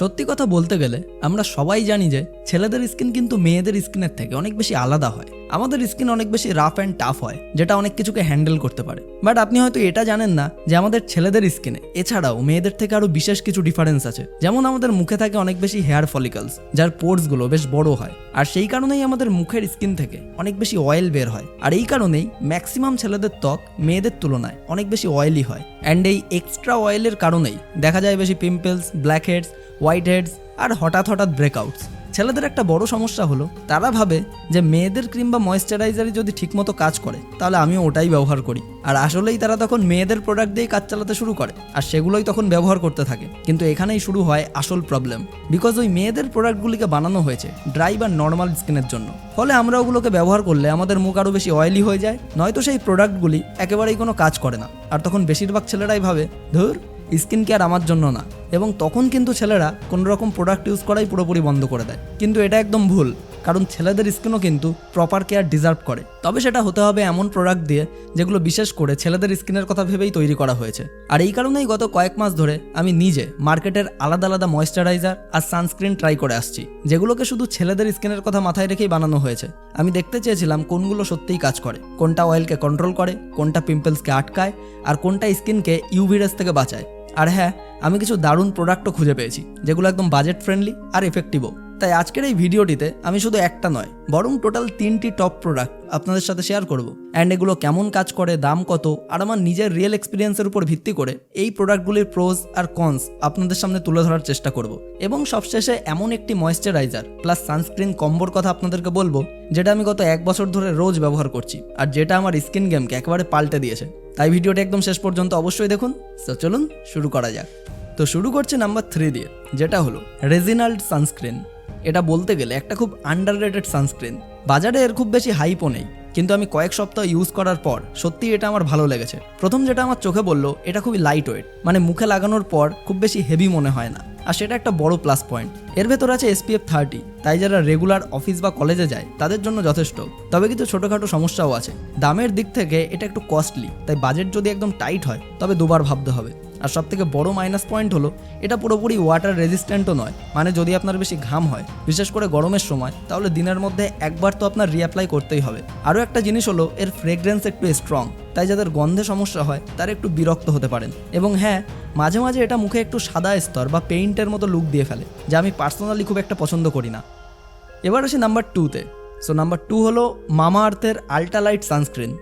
সত্যি কথা বলতে গেলে, আমরা সবাই জানি যে ছেলেদের স্কিন কিন্তু মেয়েদের স্কিনের থেকে অনেক বেশি আলাদা হয়। আমাদের স্কিন অনেক বেশি রাফ অ্যান্ড টাফ হয়, যেটা অনেক কিছুকে হ্যান্ডেল করতে পারে। বাট আপনি হয়তো এটা জানেন না যে আমাদের ছেলেদের স্কিনে, এছাড়াও মেয়েদের থেকে আরও বিশেষ কিছু ডিফারেন্স আছে। যেমন আমাদের মুখে থাকে অনেক বেশি হেয়ার ফলিকলস যার পোর্সগুলো বেশ বড় হয়। আর সেই কারণেই আমাদের মুখের স্কিন থেকে অনেক বেশি অয়েল বের হয়। আর এই কারণেই ম্যাক্সিমাম ছেলেদের ত্বক মেয়েদের তুলনায় অনেক বেশি অয়েলি হয়। অ্যান্ড এই এক্সট্রা অয়েলের কারণেই দেখা যায় বেশি pimples blackheads whiteheads আর হঠাৎ হঠাৎ ব্রেকআউটস ছেলেদের একটা বড় সমস্যা হলো, তারা ভাবে যে মেয়েদের ক্রিম বা ময়েশ্চারাইজারই যদি ঠিকমতো কাজ করে, তাহলে আমিও ওটাই ব্যবহার করি। আর আসলেই তারা তখন মেয়েদের প্রোডাক্ট দিয়েই কাজ চালাতে শুরু করে, আর সেগুলোই তখন ব্যবহার করতে থাকে। কিন্তু এখানেই শুরু হয় আসল প্রবলেম বিকজ ওই মেয়েদের প্রোডাক্টগুলিকে বানানো হয়েছে ড্রাই বা নর্মাল স্কিনের জন্য। ফলে আমরা ওগুলোকে ব্যবহার করলে আমাদের মুখ আরও বেশি অয়েলি হয়ে যায়, নয়তো সেই প্রোডাক্টগুলি একেবারেই কোনো কাজ করে না। আর তখন বেশিরভাগ ছেলেরাই ভাবে, ধুর স্কিন কেয়ার আমার জন্য না। এবং তখন কিন্তু ছেলেরা কোনো রকম প্রোডাক্ট ইউজ করাই পুরোপুরি বন্ধ করে দেয়। কিন্তু এটা একদম ভুল, কারণ ছেলেদের স্কিনও কিন্তু প্রপার কেয়ার ডিজার্ভ করে। তবে সেটা হতে হবে এমন প্রোডাক্ট দিয়ে যেগুলো বিশেষ করে ছেলেদের স্কিনের কথা ভেবেই তৈরি করা হয়েছে। আর এই কারণেই গত কয়েক মাস ধরে আমি নিজে মার্কেটের আলাদা আলাদা ময়েশ্চারাইজার আর সানস্ক্রিন ট্রাই করে আসছি, যেগুলোকে শুধু ছেলেদের স্কিনের কথা মাথায় রেখেই বানানো হয়েছে। আমি দেখতে চেয়েছিলাম কোনগুলো সত্যিই কাজ করে, কোনটা অয়েলকে কন্ট্রোল করে, কোনটা পিম্পলসকে আটকায়, আর কোনটা স্কিনকে ইউভি রেস থেকে বাঁচায়। আর হ্যাঁ আমি কিছু দারুণ প্রোডাক্টও খুঁজে পেয়েছি যেগুলো একদম বাজেট ফ্রেন্ডলি আর এফেক্টিভও তাই আজকের এই ভিডিওটিতে আমি শুধু একটা নয়, বরং টোটাল তিনটি টপ প্রোডাক্ট আপনাদের সাথে শেয়ার করব। অ্যান্ড এগুলো কেমন কাজ করে, দাম কত, আর আমার নিজের রিয়েল এক্সপিরিয়েন্সের উপর ভিত্তি করে এই প্রোডাক্টগুলির প্রোজ আর কনস আপনাদের সামনে তুলে ধরার চেষ্টা করব। এবং সবশেষে এমন একটি ময়েশ্চারাইজার প্লাস সানস্ক্রিন কম্বোর কথা আপনাদেরকে বলব, যেটা আমি গত এক বছর ধরে রোজ ব্যবহার করছি, আর যেটা আমার স্কিন গেমকে একেবারে পাল্টে দিয়েছে। তাই ভিডিওটি একদম শেষ পর্যন্ত অবশ্যই দেখুন। তো চলুন শুরু করা যাক। তো শুরু করছে নাম্বার থ্রি দিয়ে, যেটা হলো রেজিনাল্ড সানস্ক্রিন এটা বলতে গেলে একটা খুব আন্ডার রেটেড সানস্ক্রিন বাজারে এর খুব বেশি হাইপও নেই, কিন্তু আমি কয়েক সপ্তাহ ইউজ করার পর সত্যি এটা আমার ভালো লেগেছে। প্রথম যেটা আমার চোখে বলল এটা খুবই লাইট ওয়েট মানে মুখে লাগানোর পর খুব বেশি হেভি মনে হয় না। আর সেটা একটা বড় প্লাস পয়েন্ট এর ভেতর আছে এসপিএফ থার্টি তাই যারা রেগুলার অফিস বা কলেজে যায়, তাদের জন্য যথেষ্ট। তবে কিছু ছোটোখাটো সমস্যাও আছে। দামের দিক থেকে এটা একটু কস্টলি তাই বাজেট যদি একদম টাইট হয়, তবে দুবার ভাবতে হবে। আর সব থেকে বড় মাইনাস পয়েন্ট হলো, এটা পুরোপুরি ওয়াটার রেজিস্ট্যান্টও নয় মানে যদি আপনার বেশি ঘাম হয়, বিশেষ করে গরমের সময়, তাহলে দিনের মধ্যে একবার তো আপনার রিঅ্যাপ্লাই করতেই হবে। আরও একটা জিনিস হলো, এর ফ্রেগরেন্স একটু স্ট্রং তাই যাদের গন্ধে সমস্যা হয়, তারা একটু বিরক্ত হতে পারেন। এবং হ্যাঁ মাঝে মাঝে এটা মুখে একটু সাদা স্তর বা পেইন্টের মতো লুক দিয়ে ফেলে, যা আমি পার্সোনালি খুব একটা পছন্দ করি না। এবার আসি নাম্বার টুতে সো নাম্বার টু হলো মামা আর্থের আল্ট্রালাইট সানস্ক্রিন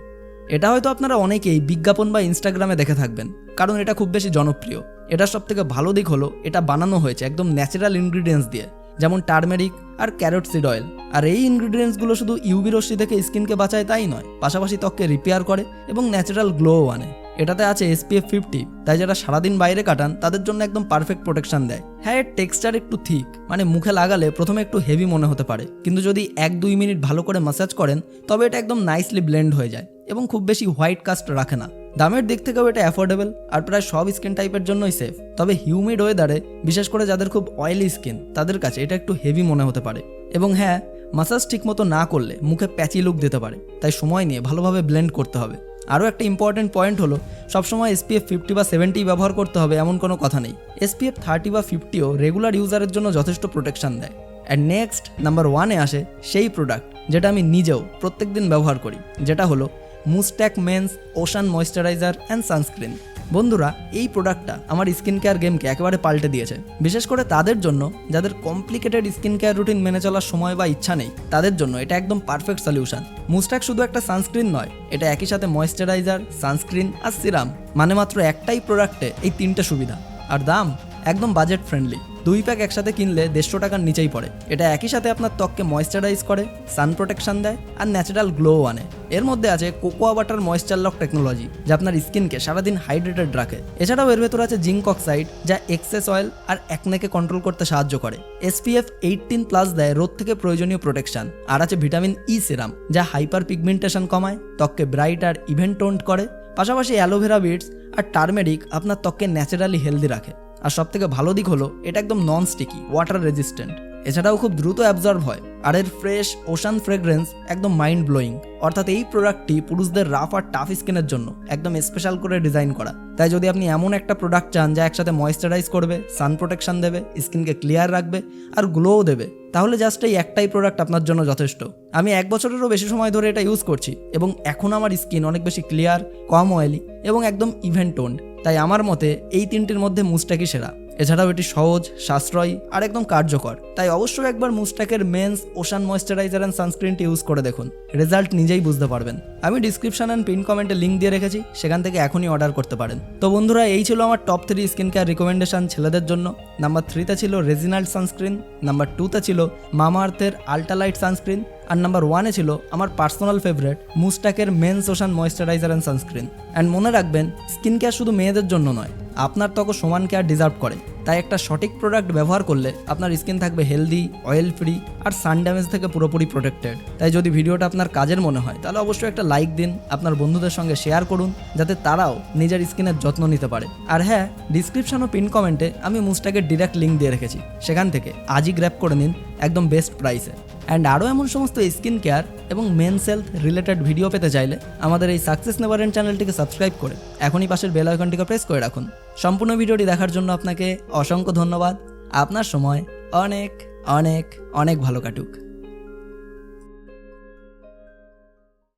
এটা হয়তো আপনারা অনেকেই বিজ্ঞাপন বা ইনস্টাগ্রামে দেখে থাকবেন, কারণ এটা খুব বেশি জনপ্রিয়। এটার সব থেকে ভালো দিক হলো, এটা বানানো হয়েছে একদম ন্যাচারাল ইনগ্রিডিয়েন্টস দিয়ে, যেমন টার্মেরিক আর ক্যারট সিড অয়েল আর এই ইনগ্রিডিয়েন্টসগুলো শুধু ইউবি রশ্মি থেকে স্কিনকে বাঁচায় তাই নয়, পাশাপাশি ত্বককে রিপেয়ার করে এবং ন্যাচারাল গ্লোও আনে। এটাতে আছে এসপিএফ ফিফটি তাই যারা সারাদিন বাইরে কাটান, তাদের জন্য একদম পারফেক্ট প্রোটেকশন দেয়। হ্যাঁ এর টেক্সচার একটু থিক মানে মুখে লাগালে প্রথমে একটু হেভি মনে হতে পারে। কিন্তু যদি এক দুই মিনিট ভালো করে ম্যাসাজ করেন, তবে এটা একদম নাইসলি ব্লেন্ড হয়ে যায় এবং খুব বেশি হোয়াইট কাস্ট রাখে না। দামের দিক থেকেও এটা অ্যাফোর্ডেবল আর প্রায় সব স্কিন টাইপের জন্যই সেফ তবে হিউমিড ওয়েদারে বিশেষ করে যাদের খুব অয়েলি স্কিন তাদের কাছে এটা একটু হেভি মনে হতে পারে। এবং হ্যাঁ মাসাজ ঠিকমতো না করলে মুখে প্যাচি লুক দিতে পারে। তাই সময় নিয়ে ভালোভাবে ব্লেন্ড করতে হবে। আরও একটা ইম্পর্ট্যান্ট পয়েন্ট হলো, সবসময় এসপিএফ ফিফটি বা সেভেন্টি ব্যবহার করতে হবে এমন কোনো কথা নেই। এসপিএফ থার্টি বা ফিফটিও রেগুলার ইউজারের জন্য যথেষ্ট প্রোটেকশান দেয়। অ্যান্ড নেক্সট নাম্বার ওয়ানে আসে সেই প্রোডাক্ট যেটা আমি নিজেও প্রত্যেক দিন ব্যবহার করি, যেটা হলো মুস্ট্যাক men's ocean moisturiser and sunscreen বন্ধুরা, এই প্রোডাক্টটা আমার স্কিন কেয়ার গেমকে একেবারে পাল্টে দিয়েছে। বিশেষ করে তাদের জন্য, যাদের কমপ্লিকেটেড স্কিন কেয়ার রুটিন মেনে চলার সময় বা ইচ্ছা নেই, তাদের জন্য এটা একদম পারফেক্ট সলিউশন মুস্টাক শুধু একটা সানস্ক্রিন নয়, এটা একই সাথে ময়েশ্চারাইজার সানস্ক্রিন আর সিরাম মানে মাত্র একটাই প্রোডাক্টে এই তিনটা সুবিধা। আর দাম? একদম বাজেট ফ্রেন্ডলি দুই প্যাক একসাথে কিনলে দেড়শো টাকার নিচেই পড়ে। এটা একই সাথে আপনার ত্বককে ময়েশ্চারাইজ করে সান প্রোটেকশন দেয় আর ন্যাচারাল গ্লো আনে। এর মধ্যে আছে cocoa butter moisture lock technology যা আপনার স্কিনকে সারাদিন হাইড্রেটেড রাখে। এছাড়াও এর ভেতর আছে জিঙ্ক অক্সাইড যা এক্সেস অয়েল আর একনেকে কন্ট্রোল করতে সাহায্য করে। এসপিএফ এইটিন প্লাস দেয় রোদ থেকে প্রয়োজনীয় প্রোটেকশন আর আছে ভিটামিন ই সিরাম যা হাইপার পিগমেন্টেশন কমায়, ত্বককে ব্রাইট আর ইভেন্ট টোন্ড করে। পাশাপাশি অ্যালোভেরা বিটস আর টার্মেরিক আপনার ত্বককে ন্যাচারালি হেলদি রাখে। আর সবথেকে ভালো দিক হলো এটা একদম নন স্টিকি ওয়াটার রেজিস্ট্যান্ট এছাড়াও খুব দ্রুত অ্যাবজর্ব হয় আর এর ফ্রেশ ওশান ফ্রেগ্রেন্স একদম মাইন্ড ব্লোয়িং অর্থাৎ এই প্রোডাক্টটি পুরুষদের রাফ আর টাফ স্কিনের জন্য একদম স্পেশাল করে ডিজাইন করা। তাই যদি আপনি এমন একটা প্রোডাক্ট চান যা একসাথে ময়েশ্চারাইজ করবে সান প্রোটেকশন দেবে, স্কিনকে ক্লিয়ার রাখবে আর গ্লোও দেবে, তাহলে জাস্ট এই একটাই প্রোডাক্ট আপনার জন্য যথেষ্ট। আমি এক বছরেরও বেশি সময় ধরে এটা ইউজ করছি এবং এখন আমার স্কিন অনেক বেশি ক্লিয়ার কম অয়েলি এবং একদম ইভেন্ট টোন্ড তাই আমার মতে এই তিনটির মধ্যে মুস্টাকি সেরা? এছাড়াও এটি সহজ, সাশ্রয়ী আর একদম কার্যকর। তাই অবশ্যই একবার মুস্টাকের মেন্স ওশান ময়েশ্চারাইজার অ্যান্ড সানস্ক্রিনটি ইউজ করে দেখুন। রেজাল্ট নিজেই বুঝতে পারবেন। আমি ডিসক্রিপশন অ্যান্ড পিন কমেন্টে লিঙ্ক দিয়ে রেখেছি, সেখান থেকে এখনই অর্ডার করতে পারেন। তো বন্ধুরা, এই ছিল আমার top three skin care recommendation ছেলেদের জন্য। নাম্বার থ্রিতে ছিল রেজিনাল্ড সানস্ক্রিন, নাম্বার টুতে ছিল মামা আর্থের আল্ট্রালাইট সানস্ক্রিন, আর নাম্বার ওয়ানে ছিল আমার personal favourite মুস্টাকের men's ocean moisturiser and sunscreen. And মনে রাখবেন, স্কিন কেয়ার শুধু মেয়েদের জন্য নয় আপনার ত্বক সমান কেয়ার ডিজার্ভ করে। তাই একটা সঠিক প্রোডাক্ট ব্যবহার করলে আপনার স্কিন থাকবে হেলদি অয়েল ফ্রি আর সান ড্যামেজ থেকে পুরোপুরি প্রোটেক্টেড তাই যদি ভিডিওটা আপনার কাজের মনে হয়, তাহলে অবশ্যই একটা লাইক দিন, আপনার বন্ধুদের সঙ্গে শেয়ার করুন, যাতে তারাও নিজের স্কিনের যত্ন নিতে পারে। আর হ্যাঁ ডিসক্রিপশন ও পিন কমেন্টে আমি মুস্টাকের ডিরেক্ট লিঙ্ক দিয়ে রেখেছি। সেখান থেকে আজই গ্র্যাপ করে নিন একদম বেস্ট প্রাইসে অ্যান্ড আরও এমন সমস্ত স্কিন কেয়ার এবং মেন্স হেলথ রিলেটেড ভিডিও পেতে চাইলে আমাদের এই সাকসেস নেভার এন্ড চ্যানেলটিকে সাবস্ক্রাইব করে এখনই পাশের বেল আইকনটিকে প্রেস করে রাখুন। সম্পূর্ণ ভিডিওটি দেখার জন্য আপনাকে অসংখ্য ধন্যবাদ। আপনার সময় অনেক অনেক অনেক ভালো কাটুক।